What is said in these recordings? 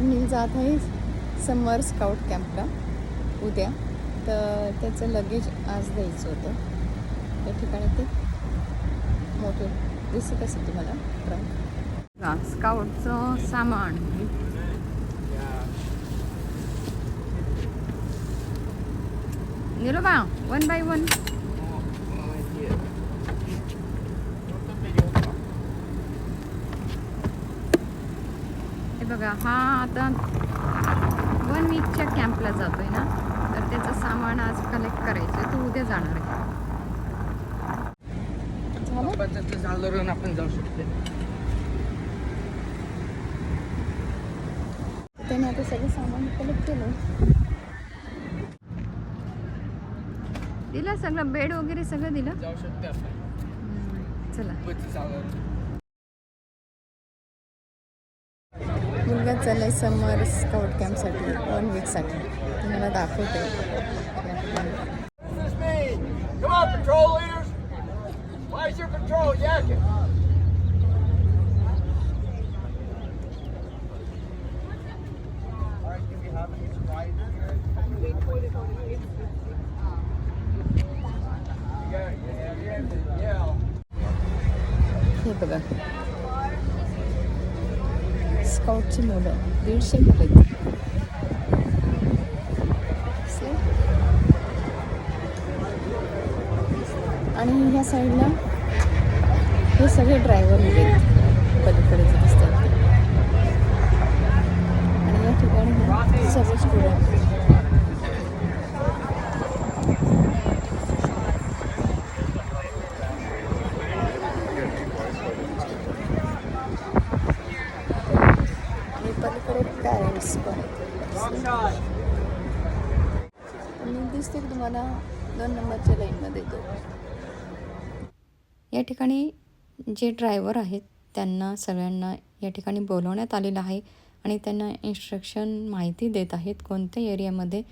तर मी जात आहे. समर स्काउट कॅम्पला उद्या. तर त्याचं लगेज आज द्यायचं होतं. त्या ठिकाणी ते मोठे दिसत असेल तुम्हाला. ट्रक. स्काउटचं सामान. निरोबा वन बाय वन हे बघा हा आता वन वीकच्या कॅम्पला जातोय ना? तर त्याचं सामान आज कलेक्ट करायचं आहे तो उद्या जाणार आहे. आपण जाऊ शकतो त्याने आता सगळं सामान कलेक्ट केलं. दिलं सगळं बेड वगैरे सगळं दिलं? जाऊ शकते आपण. चला. बचत चालवून मुलगा चाललाय समर स्काउट कॅम्पसाठी वन वीकसाठी तुम्हाला दाखवते या ठिकाणी. This mean? Come on, patrol leaders. Why is your patrol yakking? All right, do we have any supplies Yeah, yeah, yeah, yeah. हे बघा स्काउटची मुलं दीडशे मुलं आहेत आणि ह्या साईडला हे सगळे ड्रायव्हर मुले आहेत पलीकडे दिसतात आणि या ठिकाणी सगळे स्टुडंट पॅरेंट्स पण. मी दिसते की तुम्हाला दोन नंबरच्या लाईनमध्ये तो या ठिकाणी जे ड्रायव्हर आहेत त्यांना सगळ्यांना या ठिकाणी बोलवण्यात आलेलं आहे आणि त्यांना इन्स्ट्रक्शन माहिती देत आहेत कोणत्या एरियामध्ये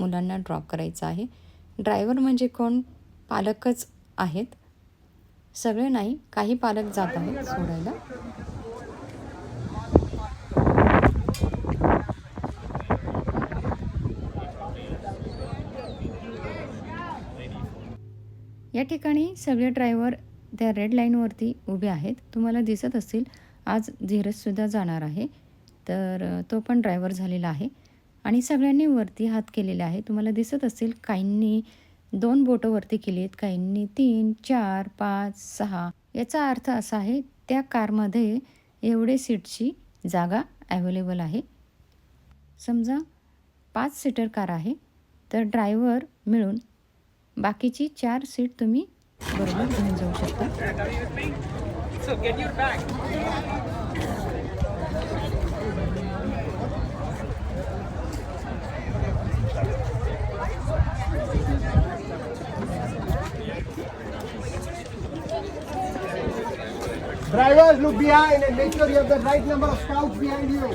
मुलांना ड्रॉप करायचं आहे. ड्रायव्हर म्हणजे कोण? पालकच आहेत. सगळे नाही काही पालक जात आहेत सोडायला. ठिकाणी सगळे ड्रायव्हर त्या रेड लाईनवरती उभे आहेत. तुम्हाला दिसत असतील आज धीरजसुद्धा जाणार आहे. तर तो पण ड्रायव्हर झालेला आहे. आणि सगळ्यांनी वरती हात केलेले आहे. तुम्हाला दिसत असतील काहींनी दोन बोटं वरती केली आहेत. काहींनी तीन चार पाच सहा. याचा अर्थ असा आहे त्या कारमध्ये एवढे सीटची जागा ॲवेलेबल आहे. समजा पाच सीटर कार आहे तर ड्रायव्हर मिळून बाकीची चार सीट तुम्ही बरोबर घेऊन जाऊ शकता. Drivers, look behind and make sure you have the right number of scouts behind you.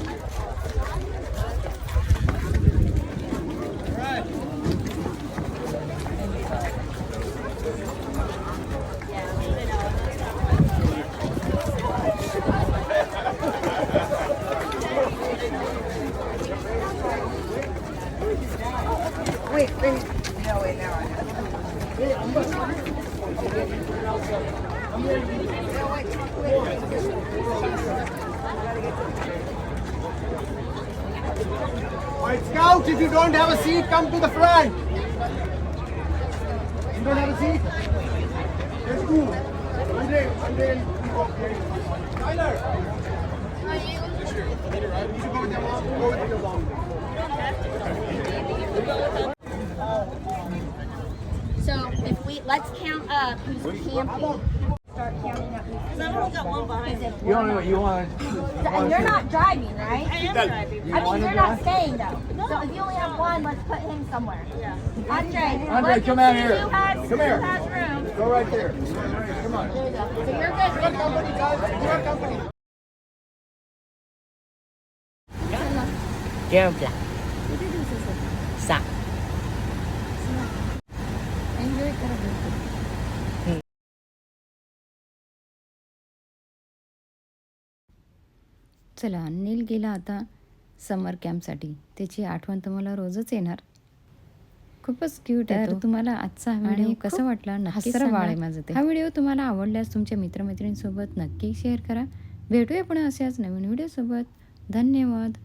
All right, scouts, if you don't have a seat, come to the front. You don't have a seat? There's two. Andre, Andre, and Tyler. You should go with mom. Go with your mom. So if we, let's count up who's camping. Start counting up who's I only got one behind. You don't know what you want. And you're not driving, right? I am driving. I mean, you're not staying though. So if you only have one, let's put him somewhere. Yeah. Andre. Andre, come out here. Has, come here. Has room. Go right there. Come on. There you go. So you're good. You're company, guys. You're company. Girl, black. Sa. चला नील गेला आता समर कॅम्पसाठी. त्याची आठवण तुम्हाला रोजच येणार. खूपच cute आहे तो. तुम्हाला आजचा हा व्हिडिओ कसा वाटला? नक्की आहे माझं ते. हा व्हिडिओ तुम्हाला आवडल्यास तुमच्या मित्रमैत्रिणींसोबत नक्की शेअर करा. भेटूया पुन्हा अशाच नवीन व्हिडिओसोबत. धन्यवाद.